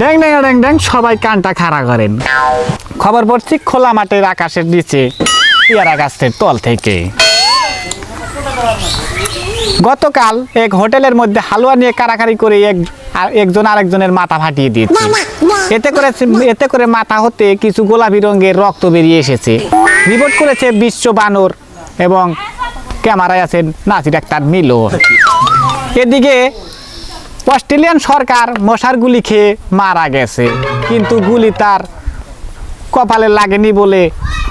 ড্যাং ড্যাং ড্যাং ড্যাং সবাই কানটা খাড়া করেন। খবর পড়ছি খোলা মাঠের আকাশের নিচে পেয়ারা গাছের তল থেকে। গতকাল এক হোটেলের মধ্যে হালুয়া নিয়ে কারাকারি করে এক একজন আরেকজনের মাথা ফাটিয়ে দিয়েছে। এতে করে এতে করে মাথা হতে কিছু গোলাপি রঙের রক্ত বেরিয়ে এসেছে। রিপোর্ট করেছে বিশ্ব বানর এবং ক্যামেরায় আছেন নাসির আক্তার মিলো এদিকে অস্ট্রেলিয়ান সরকার মশার গুলি খেয়ে মারা গেছে। কিন্তু গুলি তার কপালে লাগেনি বলে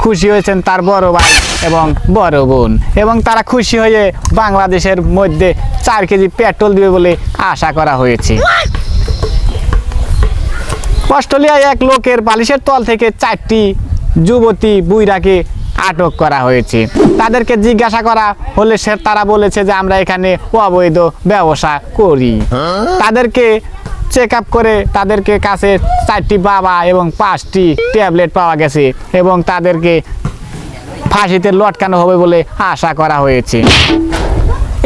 খুশি হয়েছেন তার বড় ভাই এবং বড় বোন। এবং তারা খুশি হয়ে বাংলাদেশের মধ্যে চার কেজি পেট্রোল দিবে বলে আশা করা হয়েছে। অস্ট্রেলিয়ায় এক লোকের বালিশের তল থেকে চারটি যুবতী বুইরাকে আটক করা হয়েছে। তাদেরকে জিজ্ঞাসা করা হলে সে তারা বলেছে যে আমরা এখানে অবৈধ ব্যবসা করি। তাদেরকে চেক আপ করে তাদেরকে কাছে চারটি বাবা এবং পাঁচটি ট্যাবলেট পাওয়া গেছে এবং তাদেরকে ফাঁসিতে লটকানো হবে বলে আশা করা হয়েছে।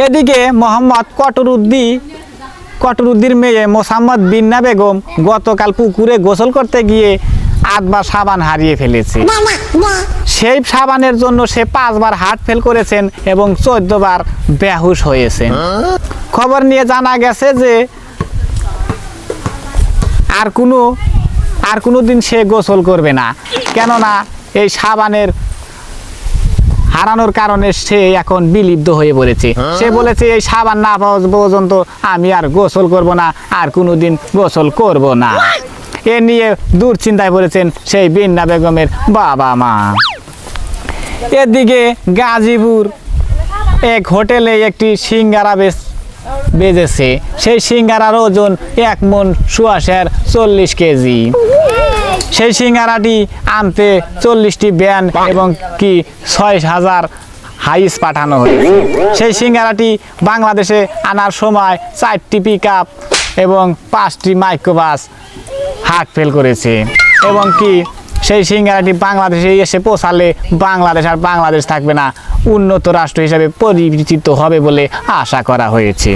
এদিকে মোহাম্মদ কটরুদ্দি, কটরুদ্দির মেয়ে মোসাম্মদ বিন্না বেগম গতকাল পুকুরে গোসল করতে গিয়ে আটবার সাবান হারিয়ে ফেলেছে। সেই সাবানের জন্য সে পাঁচবার হার্ট ফেল করেছেন এবং চোদ্দ বার বেহুশ হয়েছেন। খবর নিয়ে জানা গেছে যে আর কোনো আর কোনো দিন সে গোসল করবে না। কেননা এই সাবানের হারানোর কারণে সে এখন বিলুপ্ত হয়ে পড়েছে। সে বলেছে এই সাবান না পাওয়া পর্যন্ত আমি আর গোসল করব না আর কোনোদিন গোসল করব না। এ নিয়ে দুশ্চিন্তায় পড়েছেন সেই বিন্না বেগমের বাবা মা। এদিকে গাজীপুর এক হোটেলে একটি সিঙ্গারা বেশ বেজেছে। সেই সিঙ্গারার ওজন এক মন সুয়াশের চল্লিশ কেজি। সেই সিঙ্গারাটি আনতে চল্লিশটি ব্যান এবং কি ছয় হাজার হাইস পাঠানো হয়েছে। সেই সিঙ্গারাটি বাংলাদেশে আনার সময় চারটি পিক এবং পাঁচটি মাইক্রোবাস হাট ফেল করেছে। এবং কি, সেই সিঙ্গারাটি বাংলাদেশে এসে পৌঁছালে বাংলাদেশ আর বাংলাদেশ থাকবে না, উন্নত রাষ্ট্র হিসাবে পরিচিত হবে বলে আশা করা হয়েছে।